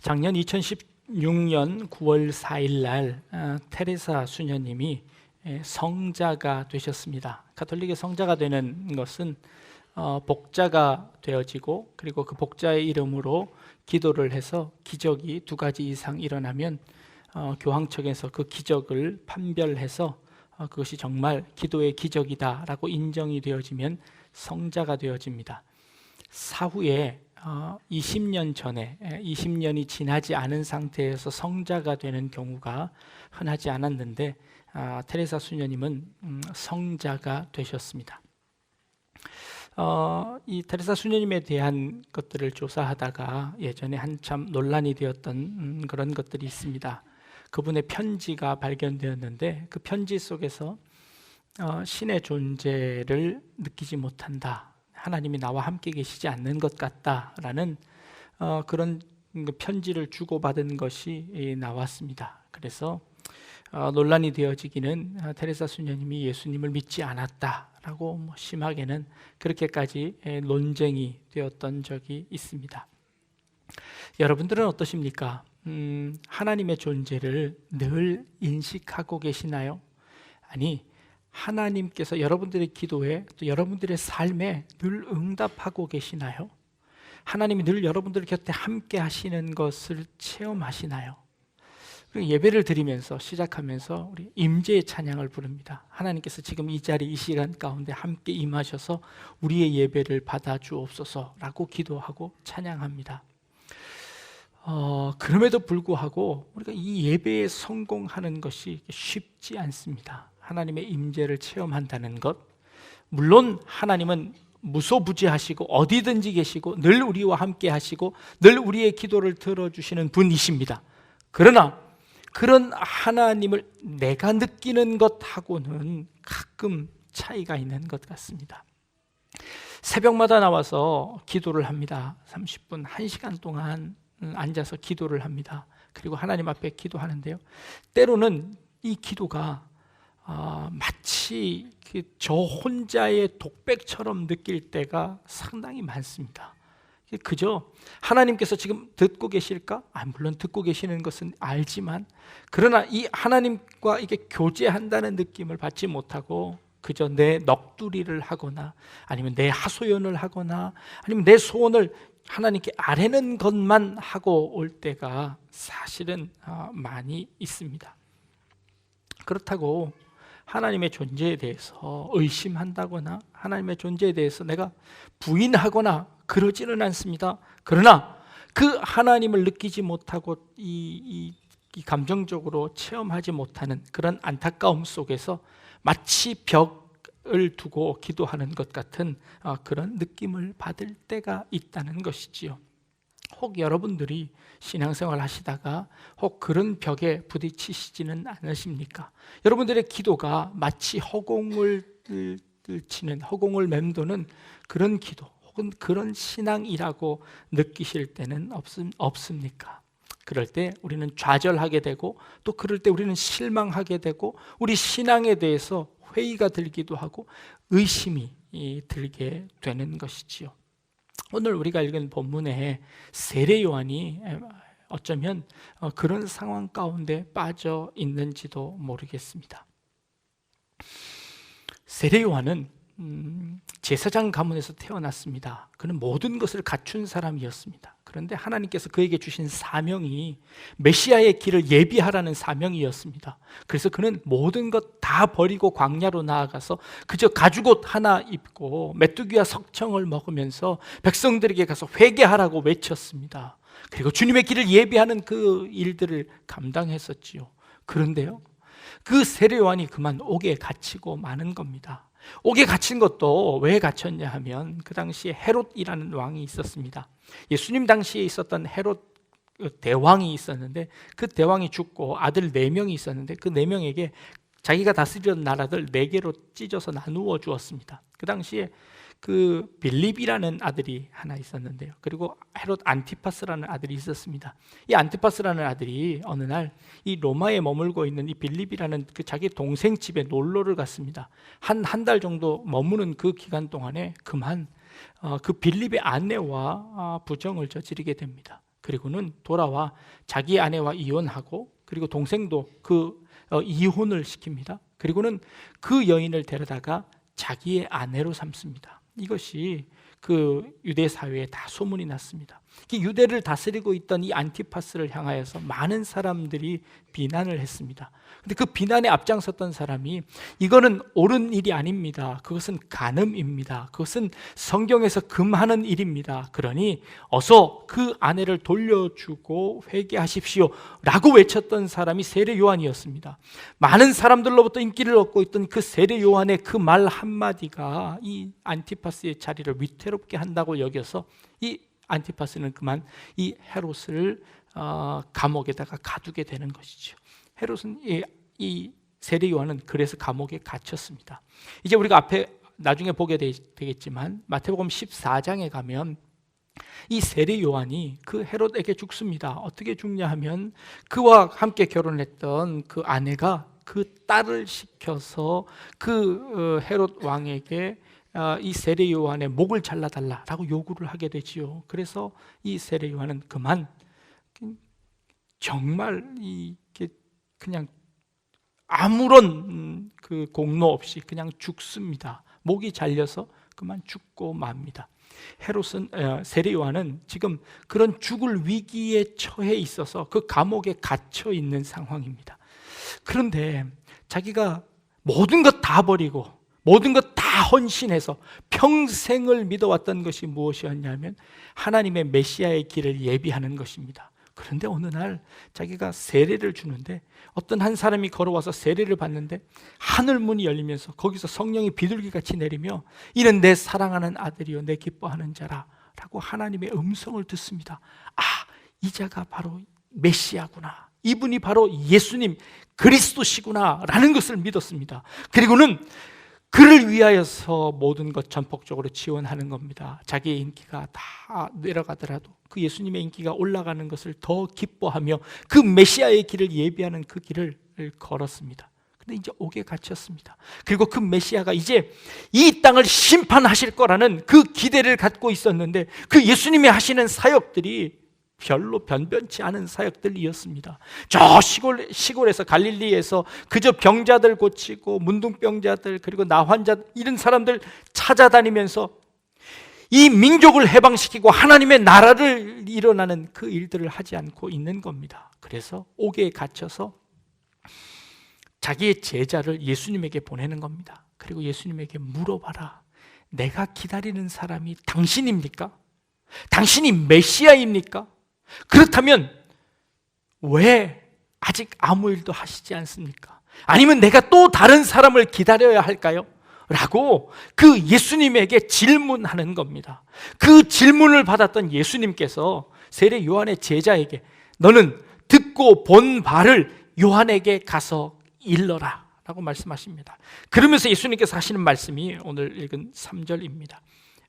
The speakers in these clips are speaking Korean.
작년 2016년 9월 4일 날 아, 테레사 수녀님이 예, 성자가 되셨습니다. 가톨릭의 성자가 되는 것은 어, 복자가 되어지고 그리고 그 복자의 이름으로 기도를 해서 기적이 두 가지 이상 일어나면 어, 교황청에서 그 기적을 판별해서 어, 그것이 정말 기도의 기적이다라고 인정이 되어지면 성자가 되어집니다. 사후에 어, 20년 전에 20년이 지나지 않은 상태에서 성자가 되는 경우가 흔하지 않았는데 아, 테레사 수녀님은 음, 성자가 되셨습니다. 어, 이 테레사 수녀님에 대한 것들을 조사하다가 예전에 한참 논란이 되었던 음, 그런 것들이 있습니다. 그분의 편지가 발견되었는데 그 편지 속에서 어, 신의 존재를 느끼지 못한다. 하나님이 나와 함께 계시지 않는 것 같다라는 어, 그런 그 편지를 주고받은 것이 나왔습니다. 그래서 어, 논란이 되어지기는 아, 테레사 수녀님이 예수님을 믿지 않았다라고 뭐 심하게는 그렇게까지 논쟁이 되었던 적이 있습니다. 여러분들은 어떠십니까? 음, 하나님의 존재를 늘 인식하고 계시나요? 아니, 하나님께서 여러분들의 기도에 또 여러분들의 삶에 늘 응답하고 계시나요? 하나님이 늘 여러분들 곁에 함께 하시는 것을 체험하시나요? 예배를 드리면서 시작하면서 우리 임재의 찬양을 부릅니다. 하나님께서 지금 이 자리 이 시간 가운데 함께 임하셔서 우리의 예배를 받아 주옵소서라고 기도하고 찬양합니다. 어, 그럼에도 불구하고 우리가 이 예배에 성공하는 것이 쉽지 않습니다. 하나님의 임재를 체험한다는 것. 물론 하나님은 무소부지하시고 어디든지 계시고 늘 우리와 함께 하시고 늘 우리의 기도를 들어주시는 분이십니다. 그러나 그런 하나님을 내가 느끼는 것하고는 가끔 차이가 있는 것 같습니다. 새벽마다 나와서 기도를 합니다. 30분, 1시간 동안 앉아서 기도를 합니다. 그리고 하나님 앞에 기도하는데요. 때로는 이 기도가 아, 마치 그저 혼자의 독백처럼 느낄 때가 상당히 많습니다. 그저 하나님께서 지금 듣고 계실까? 아, 물론 듣고 계시는 것은 알지만 그러나 이 하나님과 이게 교제한다는 느낌을 받지 못하고 그저 내 넋두리를 하거나 아니면 내 하소연을 하거나 아니면 내 소원을 하나님께 아뢰는 것만 하고 올 때가 사실은 아, 많이 있습니다. 그렇다고 하나님의 존재에 대해서 의심한다거나 하나님의 존재에 대해서 내가 부인하거나 그러지는 않습니다. 그러나 그 하나님을 느끼지 못하고 이, 이, 이 감정적으로 체험하지 못하는 그런 안타까움 속에서 마치 벽을 두고 기도하는 것 같은 아, 그런 느낌을 받을 때가 있다는 것이지요. 혹 여러분들이 신앙생활 하시다가 혹 그런 벽에 부딪히시지는 않으십니까? 여러분들의 기도가 마치 허공을 치는 허공을 맴도는 그런 기도 혹은 그런 신앙이라고 느끼실 때는 없음, 없습니까? 그럴 때 우리는 좌절하게 되고 또 그럴 때 우리는 실망하게 되고 우리 신앙에 대해서 회의가 들기도 하고 의심이 들게 되는 것이지요. 오늘 우리가 읽은 본문에 세례 요한이 어쩌면 어, 그런 상황 가운데 빠져 있는지도 모르겠습니다. 세례 요한은 음, 제사장 가문에서 태어났습니다. 그는 모든 것을 갖춘 사람이었습니다. 그런데 하나님께서 그에게 주신 사명이 메시아의 길을 예비하라는 사명이었습니다. 그래서 그는 모든 것 다 버리고 광야로 나아가서 그저 가죽옷 하나 입고 메뚜기와 석청을 먹으면서 백성들에게 가서 회개하라고 외쳤습니다. 그리고 주님의 길을 예비하는 그 일들을 감당했었지요. 그런데요, 그 세례요한이 그만 옥에 갇히고 마는 겁니다. 옥에 갇힌 것도 왜 갇혔냐 하면 그 당시에 헤롯이라는 왕이 있었습니다. 예수님 당시에 있었던 헤롯 대왕이 있었는데 그 대왕이 죽고 아들 네 명이 있었는데 그 네 명에게 자기가 다스리던 나라들 네 개로 찢어서 나누어 주었습니다. 그 당시에 그 빌립이라는 아들이 하나 있었는데요. 그리고 헤롯 안티파스라는 아들이 있었습니다. 이 안티파스라는 아들이 어느 날 이 로마에 머물고 있는 이 빌립이라는 그 자기 동생 집에 놀러를 갔습니다. 한 한 달 정도 머무는 그 기간 동안에 그만 어, 그 빌립의 아내와 어, 부정을 저지르게 됩니다. 그리고는 돌아와 자기 아내와 이혼하고 그리고 동생도 그 어, 이혼을 시킵니다. 그리고는 그 여인을 데려다가 자기의 아내로 삼습니다. 이것이 그 유대 사회에 다 소문이 났습니다. 이 유대를 다스리고 있던 이 안티파스를 향하여서 많은 사람들이 비난을 했습니다. 근데 그 비난에 앞장섰던 사람이 이거는 옳은 일이 아닙니다. 그것은 간음입니다. 그것은 성경에서 금하는 일입니다. 그러니 어서 그 아내를 돌려주고 회개하십시오. 라고 외쳤던 사람이 세례 요한이었습니다. 많은 사람들로부터 인기를 얻고 있던 그 세례 요한의 그 말 한마디가 이 안티파스의 자리를 위태 롭게 한다고 여겨서 이 안티파스는 그만 이 헤롯을 어, 감옥에다가 가두게 되는 것이죠. 헤롯은 이, 이 세례 요한은 그래서 감옥에 갇혔습니다. 이제 우리가 앞에 나중에 보게 되, 되겠지만 마태복음 14장에 가면 이 세례 요한이 그 헤롯에게 죽습니다. 어떻게 죽냐 하면 그와 함께 결혼했던 그 아내가 그 딸을 시켜서 그 어, 헤롯 왕에게 어, 이 세례 요한의 목을 잘라달라라고 요구를 하게 되지요. 그래서 이 세례 요한은 그만 정말 이게 그냥 아무런 음, 그 공로 없이 그냥 죽습니다. 목이 잘려서 그만 죽고 맙니다. 헤롯은 어, 세례 요한은 지금 그런 죽을 위기에 처해 있어서 그 감옥에 갇혀 있는 상황입니다. 그런데 자기가 모든 것 다 버리고 모든 것 다 헌신해서 평생을 믿어왔던 것이 무엇이었냐면 하나님의 메시아의 길을 예비하는 것입니다. 그런데 어느 날 자기가 세례를 주는데 어떤 한 사람이 걸어와서 세례를 받는데 하늘 문이 열리면서 거기서 성령이 비둘기 같이 내리며 이는 내 사랑하는 아들이요 내 기뻐하는 자라라고 하나님의 음성을 듣습니다. 아, 이 자가 바로 메시아구나. 이분이 바로 예수님 그리스도시구나라는 것을 믿었습니다. 그리고는 그를 위하여서 모든 것 전폭적으로 지원하는 겁니다. 자기의 인기가 다 내려가더라도 그 예수님의 인기가 올라가는 것을 더 기뻐하며 그 메시아의 길을 예비하는 그 길을 걸었습니다. 근데 이제 옥에 갇혔습니다. 그리고 그 메시아가 이제 이 땅을 심판하실 거라는 그 기대를 갖고 있었는데 그 예수님이 하시는 사역들이 별로 변변치 않은 사역들이었습니다. 저 시골 시골에서 갈릴리에서 그저 병자들 고치고 문둥병자들 그리고 나환자 이런 사람들 찾아다니면서 이 민족을 해방시키고 하나님의 나라를 일어나는 그 일들을 하지 않고 있는 겁니다. 그래서 옥에 갇혀서 자기의 제자를 예수님에게 보내는 겁니다. 그리고 예수님에게 물어봐라. 내가 기다리는 사람이 당신입니까? 당신이 메시아입니까? 그렇다면 왜 아직 아무 일도 하시지 않습니까? 아니면 내가 또 다른 사람을 기다려야 할까요? 라고 그 예수님에게 질문하는 겁니다. 그 질문을 받았던 예수님께서 세례 요한의 제자에게 너는 듣고 본 바를 요한에게 가서 일러라 라고 말씀하십니다. 그러면서 예수님께서 하시는 말씀이 오늘 읽은 3절입니다.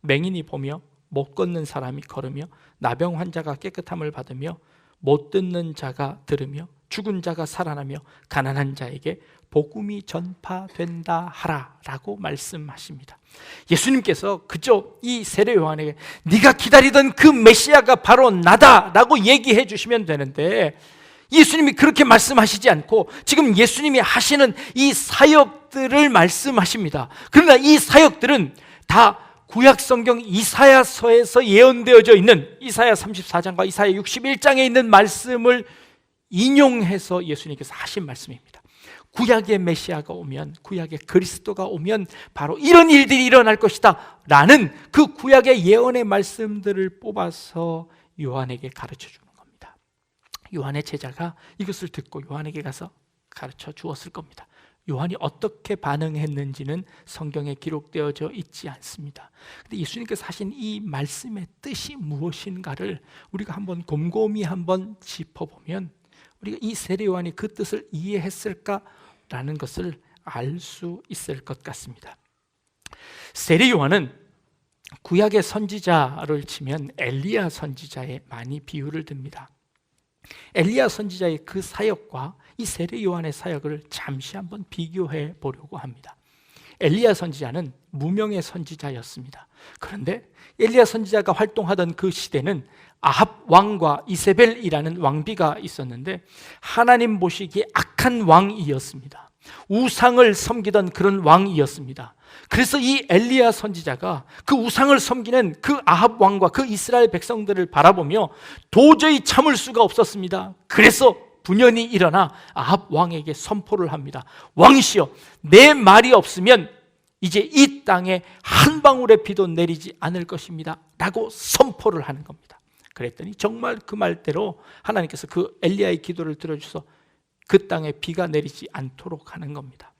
맹인이 보며 못 걷는 사람이 걸으며 나병 환자가 깨끗함을 받으며 못 듣는 자가 들으며 죽은 자가 살아나며 가난한 자에게 복음이 전파된다 하라라고 말씀하십니다. 예수님께서 그저 이 세례 요한에게 네가 기다리던 그 메시아가 바로 나다라고 얘기해 주시면 되는데 예수님이 그렇게 말씀하시지 않고 지금 예수님이 하시는 이 사역들을 말씀하십니다. 그러나 이 사역들은 다 구약 성경 이사야서에서 예언되어져 있는 이사야 34장과 이사야 61장에 있는 말씀을 인용해서 예수님께서 하신 말씀입니다. 구약의 메시아가 오면 구약의 그리스도가 오면 바로 이런 일들이 일어날 것이다 라는 그 구약의 예언의 말씀들을 뽑아서 요한에게 가르쳐 주는 겁니다. 요한의 제자가 이것을 듣고 요한에게 가서 가르쳐 주었을 겁니다. 요한이 어떻게 반응했는지는 성경에 기록되어져 있지 않습니다. 근데 예수님께서 하신 이 말씀의 뜻이 무엇인가를 우리가 한번 곰곰이 한번 짚어보면 우리가 이 세례 요한이 그 뜻을 이해했을까라는 것을 알 수 있을 것 같습니다. 세례 요한은 구약의 선지자를 치면 엘리야 선지자에 많이 비유를 듭니다. 엘리야 선지자의 그 사역과 이 세례 요한의 사역을 잠시 한번 비교해 보려고 합니다. 엘리야 선지자는 무명의 선지자였습니다. 그런데 엘리야 선지자가 활동하던 그 시대는 아합 왕과 이세벨이라는 왕비가 있었는데 하나님 보시기에 악한 왕이었습니다. 우상을 섬기던 그런 왕이었습니다. 그래서 이 엘리야 선지자가 그 우상을 섬기는 그 아합 왕과 그 이스라엘 백성들을 바라보며 도저히 참을 수가 없었습니다. 그래서 분연히 일어나 아합 왕에게 선포를 합니다. 왕이시여, 내 말이 없으면 이제 이 땅에 한 방울의 비도 내리지 않을 것입니다. 라고 선포를 하는 겁니다. 그랬더니 정말 그 말대로 하나님께서 그 엘리야의 기도를 들어주셔서 그 땅에 비가 내리지 않도록 하는 겁니다.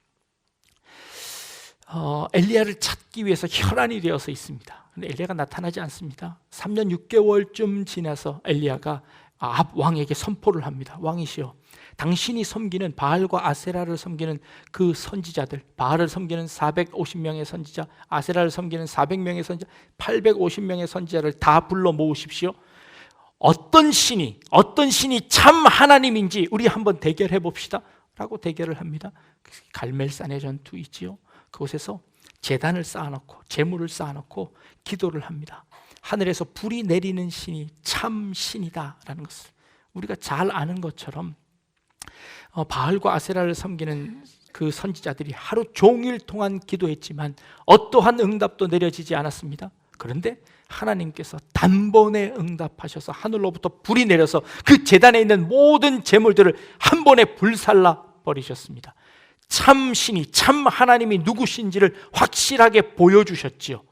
어, 엘리야를 찾기 위해서 혈안이 되어서 있습니다. 근데 엘리야가 나타나지 않습니다. 3년 6개월쯤 지나서 엘리야가 아합 왕에게 선포를 합니다. 왕이시여, 당신이 섬기는 바알과 아세라를 섬기는 그 선지자들, 바알을 섬기는 450명의 선지자, 아세라를 섬기는 400명의 선지자, 850명의 선지자를 다 불러 모으십시오. 어떤 신이 어떤 신이 참 하나님인지 우리 한번 대결해 봅시다. 라고 대결을 합니다. 갈멜산의 전투 있지요. 그곳에서 재단을 쌓아놓고 재물을 쌓아놓고 기도를 합니다. 하늘에서 불이 내리는 신이 참 신이다라는 것을 우리가 잘 아는 것처럼 어, 바알과 아세라를 섬기는 그 선지자들이 하루 종일 동안 기도했지만 어떠한 응답도 내려지지 않았습니다. 그런데 하나님께서 단번에 응답하셔서 하늘로부터 불이 내려서 그 재단에 있는 모든 재물들을 한 번에 불살라 버리셨습니다. 참 신이 참 하나님이 누구신지를 확실하게 보여주셨지요.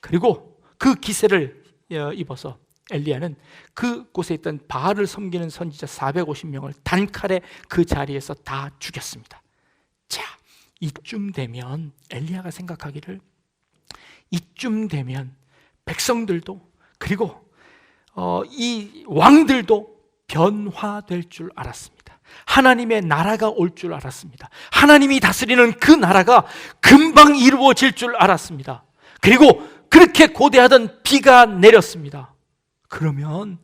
그리고 그 기세를 어, 입어서 엘리야는 그곳에 있던 바알을 섬기는 선지자 450명을 단칼에 그 자리에서 다 죽였습니다. 자, 이쯤 되면 엘리야가 생각하기를 이쯤 되면 백성들도 그리고 어, 이 왕들도 변화될 줄 알았습니다. 하나님의 나라가 올 줄 알았습니다. 하나님이 다스리는 그 나라가 금방 이루어질 줄 알았습니다. 그리고 그렇게 고대하던 비가 내렸습니다. 그러면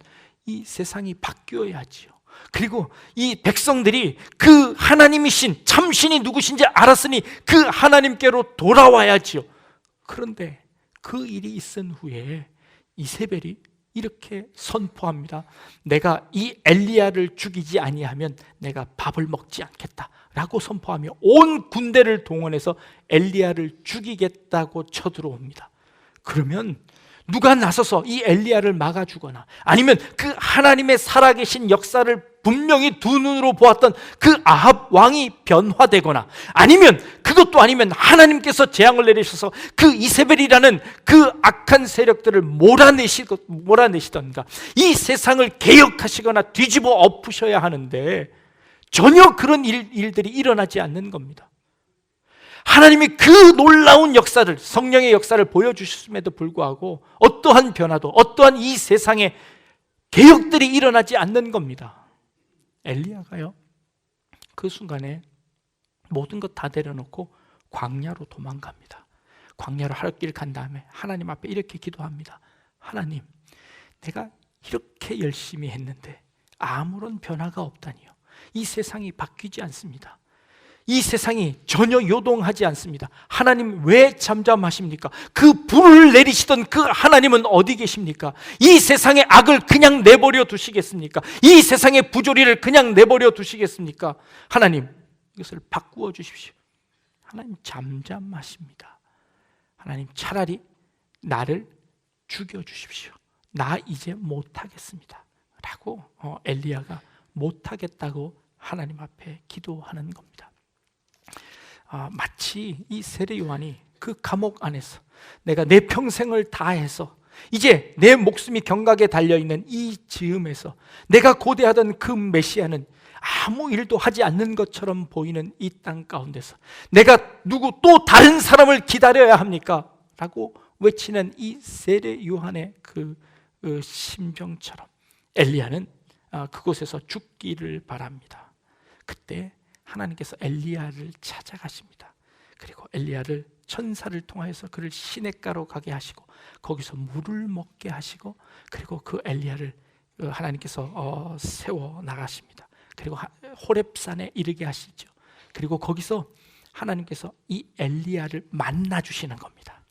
이 세상이 바뀌어야지요. 그리고 이 백성들이 그 하나님이신 참신이 누구신지 알았으니 그 하나님께로 돌아와야지요. 그런데 그 일이 있은 후에 이세벨이 이렇게 선포합니다. 내가 이 엘리야를 죽이지 아니하면 내가 밥을 먹지 않겠다라고 선포하며 온 군대를 동원해서 엘리야를 죽이겠다고 쳐들어옵니다. 그러면 누가 나서서 이 엘리야를 막아주거나 아니면 그 하나님의 살아계신 역사를 분명히 두 눈으로 보았던 그 아합 왕이 변화되거나 아니면 그것도 아니면 하나님께서 재앙을 내리셔서 그 이세벨이라는 그 악한 세력들을 몰아내시고 몰아내시던가 이 세상을 개혁하시거나 뒤집어 엎으셔야 하는데 전혀 그런 일, 일들이 일어나지 않는 겁니다. 하나님이 그 놀라운 역사를 성령의 역사를 보여주셨음에도 불구하고 어떠한 변화도 어떠한 이 세상에 개혁들이 일어나지 않는 겁니다. 엘리야가요. 그 순간에 모든 것 다 내려놓고 광야로 도망갑니다. 광야로 하루길 간 다음에 하나님 앞에 이렇게 기도합니다. 하나님, 내가 이렇게 열심히 했는데 아무런 변화가 없다니요. 이 세상이 바뀌지 않습니다. 이 세상이 전혀 요동하지 않습니다. 하나님 왜 잠잠하십니까? 그 불을 내리시던 그 하나님은 어디 계십니까? 이 세상의 악을 그냥 내버려 두시겠습니까? 이 세상의 부조리를 그냥 내버려 두시겠습니까? 하나님 이것을 바꾸어 주십시오. 하나님 잠잠하십니다. 하나님 차라리 나를 죽여 주십시오. 나 이제 못하겠습니다. 라고 어, 엘리야가 못하겠다고 하나님 앞에 기도하는 겁니다. 아, 마치 이 세례 요한이 그 감옥 안에서 내가 내 평생을 다해서 이제 내 목숨이 경각에 달려 있는 이 즈음에서 내가 고대하던 그 메시아는 아무 일도 하지 않는 것처럼 보이는 이 땅 가운데서 내가 누구 또 다른 사람을 기다려야 합니까? 라고 외치는 이 세례 요한의 그, 그 심정처럼 엘리야는 아, 그곳에서 죽기를 바랍니다. 그때 하나님께서 엘리야를 찾아가십니다. 그리고 엘리야를 천사를 통하여서 그를 시냇가로 가게 하시고 거기서 물을 먹게 하시고 그리고 그 엘리야를 그 하나님께서 어, 세워 나가십니다. 그리고 호렙산에 이르게 하시죠. 그리고 거기서 하나님께서 이 엘리야를 만나 주시는 겁니다.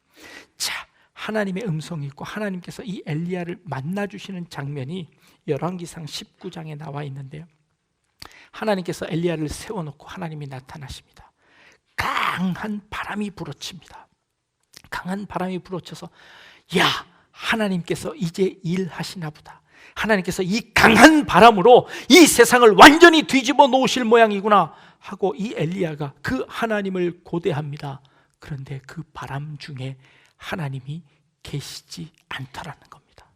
자, 하나님의 음성이 있고 하나님께서 이 엘리야를 만나 주시는 장면이 열왕기상 19장에 나와 있는데요. 하나님께서 엘리야를 세워 놓고 하나님이 나타나십니다. 강한 바람이 불어칩니다. 강한 바람이 불어쳐서 야, 하나님께서 이제 일하시나 보다. 하나님께서 이 강한 바람으로 이 세상을 완전히 뒤집어 놓으실 모양이구나 하고 이 엘리야가 그 하나님을 고대합니다. 그런데 그 바람 중에 하나님이 계시지 않더라는 겁니다.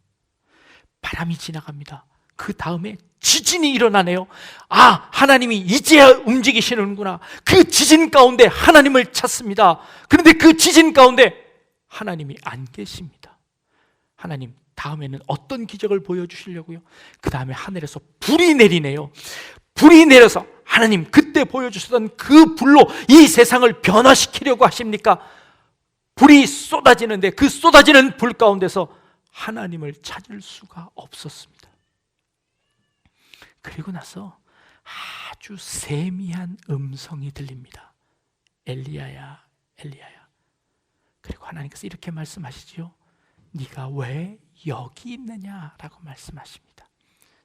바람이 지나갑니다. 그 다음에 지진이 일어나네요. 아, 하나님이 이제야 움직이시는구나. 그 지진 가운데 하나님을 찾습니다. 그런데 그 지진 가운데 하나님이 안 계십니다. 하나님, 다음에는 어떤 기적을 보여주시려고요? 그 다음에 하늘에서 불이 내리네요. 불이 내려서 하나님 그때 보여주셨던 그 불로 이 세상을 변화시키려고 하십니까? 불이 쏟아지는데 그 쏟아지는 불 가운데서 하나님을 찾을 수가 없었습니다. 그리고 나서 아주 세미한 음성이 들립니다. 엘리야야, 엘리야야. 그리고 하나님께서 이렇게 말씀하시지요. 네가 왜 여기 있느냐라고 말씀하십니다.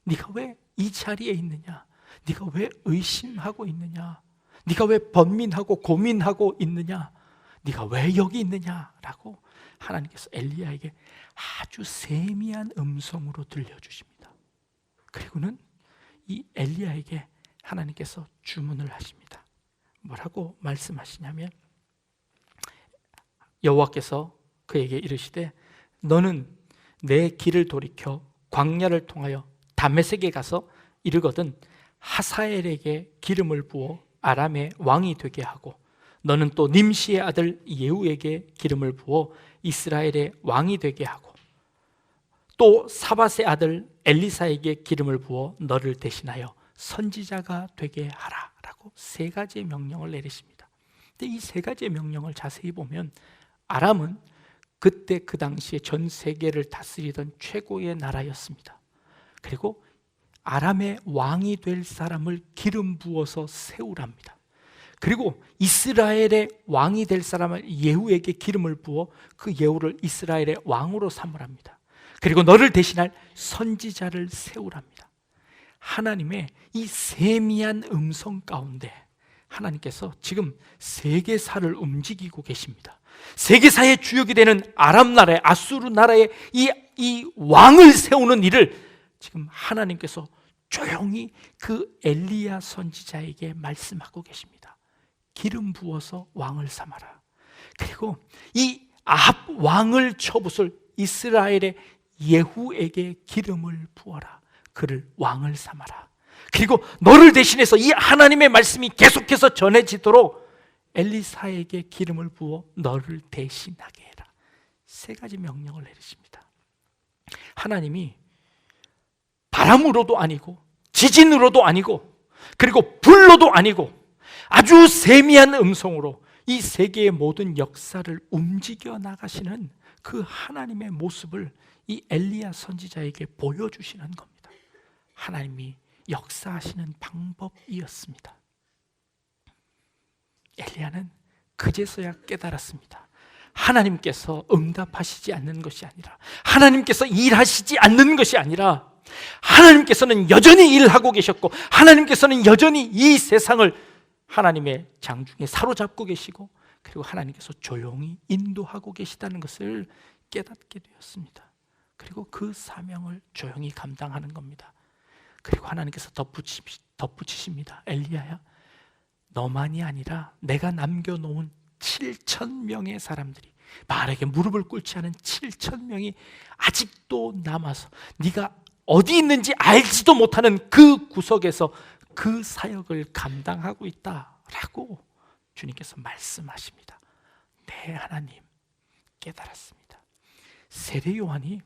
네가 왜 이 자리에 있느냐? 네가 왜 의심하고 있느냐? 네가 왜 번민하고 고민하고 있느냐? 네가 왜 여기 있느냐라고 하나님께서 엘리야에게 아주 세미한 음성으로 들려주십니다. 그리고는 이 엘리야에게 하나님께서 주문을 하십니다. 뭐라고 말씀하시냐면 여호와께서 그에게 이르시되 너는 내 길을 돌이켜 광야를 통하여 다메섹에 가서 이르거든 하사엘에게 기름을 부어 아람의 왕이 되게 하고 너는 또 님시의 아들 예후에게 기름을 부어 이스라엘의 왕이 되게 하고 또 사밧의 아들 엘리사에게 기름을 부어 너를 대신하여 선지자가 되게 하라라고 세 가지의 명령을 내리십니다. 근데 이 세 가지의 명령을 자세히 보면 아람은 그때 그 당시에 전 세계를 다스리던 최고의 나라였습니다. 그리고 아람의 왕이 될 사람을 기름 부어서 세우랍니다. 그리고 이스라엘의 왕이 될 사람을 예후에게 기름을 부어 그 예후를 이스라엘의 왕으로 삼으랍니다. 그리고 너를 대신할 선지자를 세우랍니다. 하나님의 이 세미한 음성 가운데 하나님께서 지금 세계사를 움직이고 계십니다. 세계사의 주역이 되는 아람 나라의 아수르 나라의 이, 이 왕을 세우는 일을 지금 하나님께서 조용히 그 엘리야 선지자에게 말씀하고 계십니다. 기름 부어서 왕을 삼아라. 그리고 이 아합 왕을 쳐붓을 이스라엘의 예후에게 기름을 부어라. 그를 왕을 삼아라. 그리고 너를 대신해서 이 하나님의 말씀이 계속해서 전해지도록 엘리사에게 기름을 부어 너를 대신하게 해라. 세 가지 명령을 내리십니다. 하나님이 바람으로도 아니고 지진으로도 아니고 그리고 불로도 아니고 아주 세미한 음성으로 이 세계의 모든 역사를 움직여 나가시는 그 하나님의 모습을 이 엘리야 선지자에게 보여주시는 겁니다. 하나님이 역사하시는 방법이었습니다. 엘리야는 그제서야 깨달았습니다. 하나님께서 응답하시지 않는 것이 아니라 하나님께서 일하시지 않는 것이 아니라 하나님께서는 여전히 일하고 계셨고 하나님께서는 여전히 이 세상을 하나님의 장중에 사로잡고 계시고 그리고 하나님께서 조용히 인도하고 계시다는 것을 깨닫게 되었습니다. 그리고 그 사명을 조용히 감당하는 겁니다. 그리고 하나님께서 덧붙이, 덧붙이십니다. 엘리야야, 너만이 아니라 내가 남겨놓은 7천 명의 사람들이 말에게 무릎을 꿇지 않은 7천 명이 아직도 남아서 네가 어디 있는지 알지도 못하는 그 구석에서 그 사역을 감당하고 있다라고 주님께서 말씀하십니다. 네, 하나님 깨달았습니다. 세례 요한이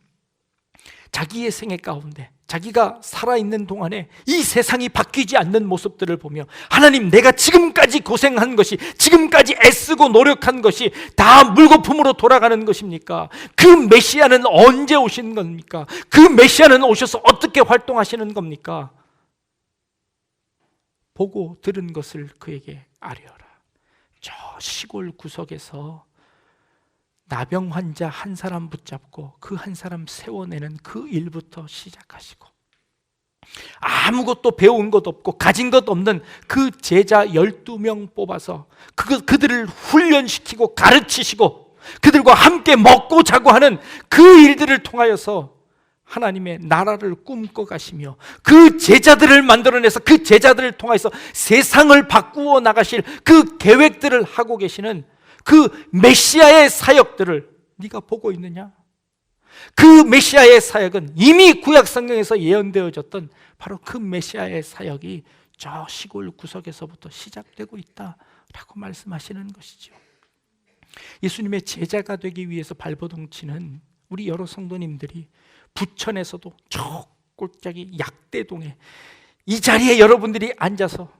자기의 생애 가운데 자기가 살아있는 동안에 이 세상이 바뀌지 않는 모습들을 보며 하나님 내가 지금까지 고생한 것이 지금까지 애쓰고 노력한 것이 다 물거품으로 돌아가는 것입니까? 그 메시아는 언제 오신 겁니까? 그 메시아는 오셔서 어떻게 활동하시는 겁니까? 보고 들은 것을 그에게 아뢰어라. 저 시골 구석에서 나병 환자 한 사람 붙잡고 그 한 사람 세워내는 그 일부터 시작하시고 아무것도 배운 것 없고 가진 것 없는 그 제자 12명 뽑아서 그, 그들을 훈련시키고 가르치시고 그들과 함께 먹고 자고 하는 그 일들을 통하여서 하나님의 나라를 꿈꿔 가시며 그 제자들을 만들어내서 그 제자들을 통해서 세상을 바꾸어 나가실 그 계획들을 하고 계시는 그 메시아의 사역들을 네가 보고 있느냐? 그 메시아의 사역은 이미 구약 성경에서 예언되어졌던 바로 그 메시아의 사역이 저 시골 구석에서부터 시작되고 있다라고 말씀하시는 것이죠. 예수님의 제자가 되기 위해서 발버둥 치는 우리 여러 성도님들이 부천에서도 저 꼴짝이 약대동에 이 자리에 여러분들이 앉아서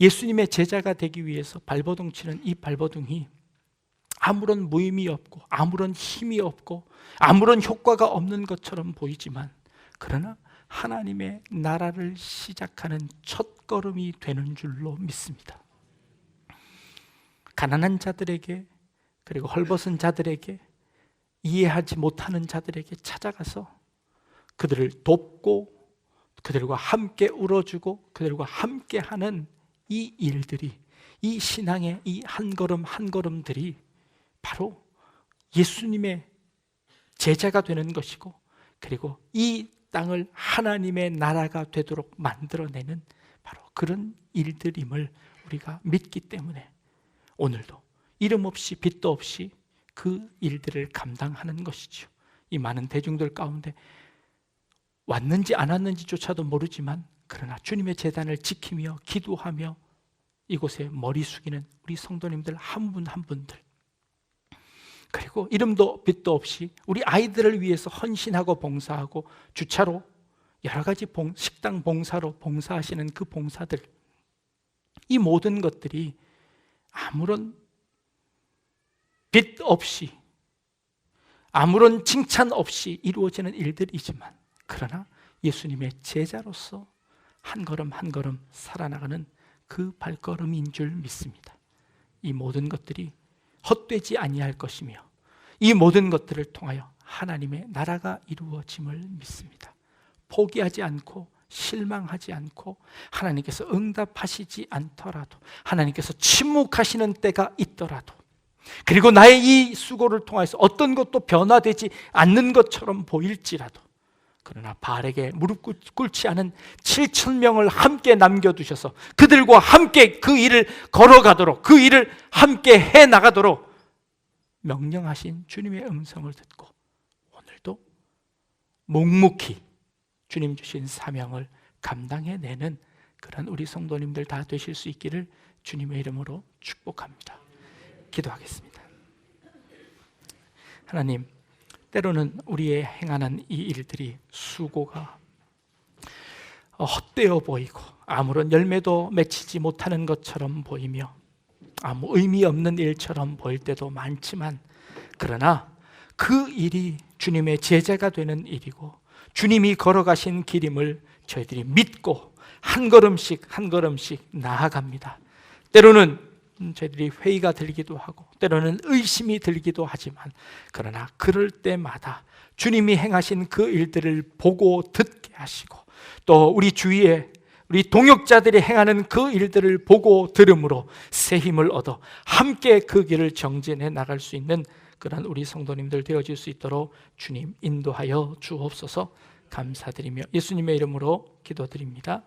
예수님의 제자가 되기 위해서 발버둥 치는 이 발버둥이 아무런 무의미 없고 아무런 힘이 없고 아무런 효과가 없는 것처럼 보이지만 그러나 하나님의 나라를 시작하는 첫 걸음이 되는 줄로 믿습니다. 가난한 자들에게 그리고 헐벗은 자들에게 이해하지 못하는 자들에게 찾아가서 그들을 돕고 그들과 함께 울어주고 그들과 함께 하는 이 일들이 이 신앙의 이 한 걸음 한 걸음들이 바로 예수님의 제자가 되는 것이고 그리고 이 땅을 하나님의 나라가 되도록 만들어내는 바로 그런 일들임을 우리가 믿기 때문에 오늘도 이름 없이 빛도 없이 그 일들을 감당하는 것이죠. 이 많은 대중들 가운데 왔는지 안 왔는지조차도 모르지만 그러나 주님의 재단을 지키며 기도하며 이곳에 머리 숙이는 우리 성도님들 한 분 한 분들. 그리고 이름도 빛도 없이 우리 아이들을 위해서 헌신하고 봉사하고 주차로 여러 가지 봉, 식당 봉사로 봉사하시는 그 봉사들. 이 모든 것들이 아무런 빛 없이 아무런 칭찬 없이 이루어지는 일들이지만 그러나 예수님의 제자로서 한 걸음 한 걸음 살아나가는 그 발걸음인 줄 믿습니다. 이 모든 것들이 헛되지 아니할 것이며 이 모든 것들을 통하여 하나님의 나라가 이루어짐을 믿습니다. 포기하지 않고 실망하지 않고 하나님께서 응답하시지 않더라도 하나님께서 침묵하시는 때가 있더라도 그리고 나의 이 수고를 통해서 어떤 것도 변화되지 않는 것처럼 보일지라도 그러나 바알에게 무릎 꿇지 않은 7천 명을 함께 남겨두셔서 그들과 함께 그 일을 걸어가도록 그 일을 함께 해 나가도록 명령하신 주님의 음성을 듣고 오늘도 묵묵히 주님 주신 사명을 감당해내는 그런 우리 성도님들 다 되실 수 있기를 주님의 이름으로 축복합니다. 기도하겠습니다. 하나님, 때로는 우리의 행하는 이 일들이 수고가 헛되어 보이고 아무런 열매도 맺히지 못하는 것처럼 보이며 아무 의미 없는 일처럼 보일 때도 많지만 그러나 그 일이 주님의 제자가 되는 일이고 주님이 걸어가신 길임을 저희들이 믿고 한 걸음씩 한 걸음씩 나아갑니다. 때로는 저희들이 회의가 들기도 하고 때로는 의심이 들기도 하지만 그러나 그럴 때마다 주님이 행하신 그 일들을 보고 듣게 하시고 또 우리 주위에 우리 동역자들이 행하는 그 일들을 보고 들음으로 새 힘을 얻어 함께 그 길을 정진해 나갈 수 있는 그런 우리 성도님들 되어질 수 있도록 주님 인도하여 주옵소서 감사드리며 예수님의 이름으로 기도드립니다.